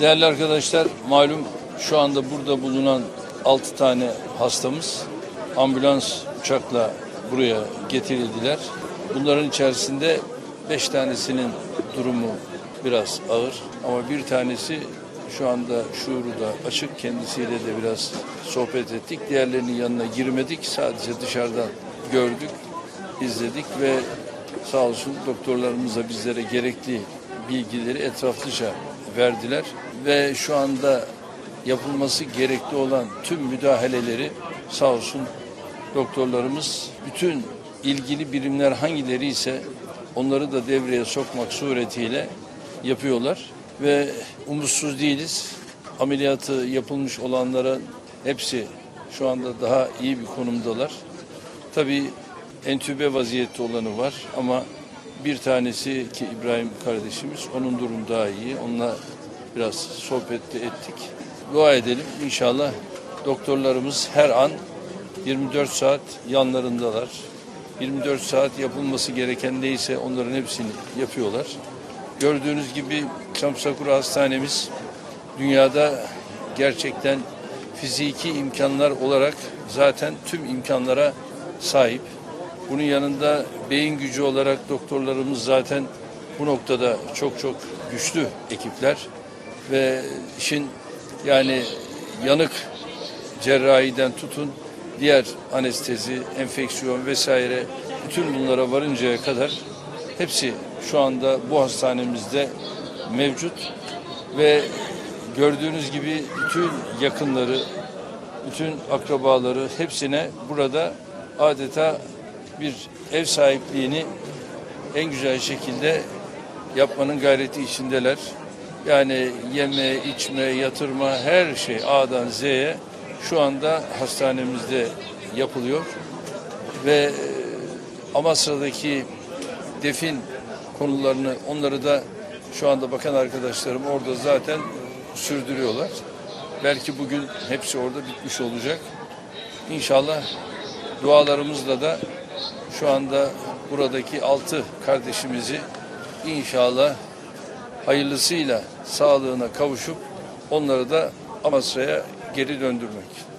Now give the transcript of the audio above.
Değerli arkadaşlar, malum şu anda burada bulunan 6 tane hastamız ambulans uçakla buraya getirildiler. Bunların içerisinde 5 tanesinin durumu biraz ağır ama bir tanesi şu anda şuuru da açık. Kendisiyle de biraz sohbet ettik. Diğerlerinin yanına girmedik. Sadece dışarıdan gördük, izledik ve sağ olsun doktorlarımız da bizlere gerekli bilgileri etraflıca verdiler ve şu anda yapılması gerekli olan tüm müdahaleleri sağ olsun doktorlarımız bütün ilgili birimler hangileri ise onları da devreye sokmak suretiyle yapıyorlar ve umutsuz değiliz. Ameliyatı yapılmış olanların hepsi şu anda daha iyi bir konumdalar. Tabii entübe vaziyette olanı var ama bir tanesi ki İbrahim kardeşimiz onun durumu daha iyi. Onunla biraz sohbet de ettik. Dua edelim inşallah doktorlarımız her an 24 saat yanlarındalar. 24 saat yapılması gereken neyse onların hepsini yapıyorlar. Gördüğünüz gibi Kamsakura Hastanemiz dünyada gerçekten fiziki imkanlar olarak zaten tüm imkanlara sahip. Bunun yanında beyin gücü olarak doktorlarımız zaten bu noktada çok çok güçlü ekipler. Ve işin yani yanık cerrahiden tutun diğer anestezi, enfeksiyon vesaire bütün bunlara varıncaya kadar hepsi şu anda bu hastanemizde mevcut. Ve gördüğünüz gibi bütün yakınları, bütün akrabaları hepsine burada adeta bir ev sahipliğini en güzel şekilde yapmanın gayreti içindeler. Yani yeme, içme, yatırma her şey A'dan Z'ye şu anda hastanemizde yapılıyor. Ve e, Amasra'daki defin konularını onları da şu anda bakan arkadaşlarım orada zaten sürdürüyorlar. Belki bugün hepsi orada bitmiş olacak. İnşallah dualarımızla da şu anda buradaki altı kardeşimizi inşallah hayırlısıyla sağlığına kavuşup onları da Amasra'ya geri döndürmek.